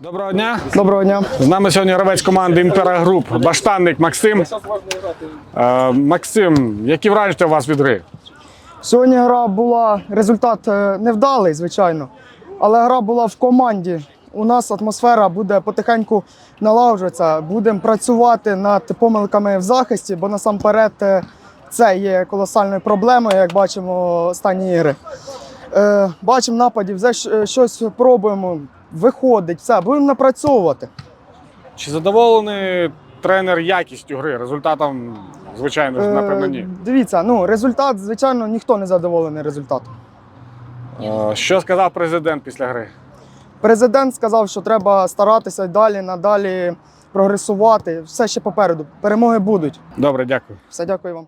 Доброго дня. Доброго дня. З нами сьогодні гравець команди Імпера Груп, баштанник Максим. Е, Максим, які враження у вас від гри? Сьогодні гра була результат е, невдалий, звичайно, але гра була в команді. У нас атмосфера буде потихеньку налагоджуватися. Будемо працювати над помилками в захисті, бо насамперед е, це є колосальною проблемою, як бачимо останні ігри. Е, Бачимо нападів, за щ- щось пробуємо, виходить, все, будемо напрацьовувати. Чи задоволений тренер якістю гри? Результатом, звичайно ж, напевно, Е, ні. Дивіться, ну результат, звичайно, ніхто не задоволений результатом. Е, Що сказав президент після гри? Президент сказав, що треба старатися далі, надалі прогресувати. Все ще попереду. Перемоги будуть. Добре, дякую. Все, дякую вам.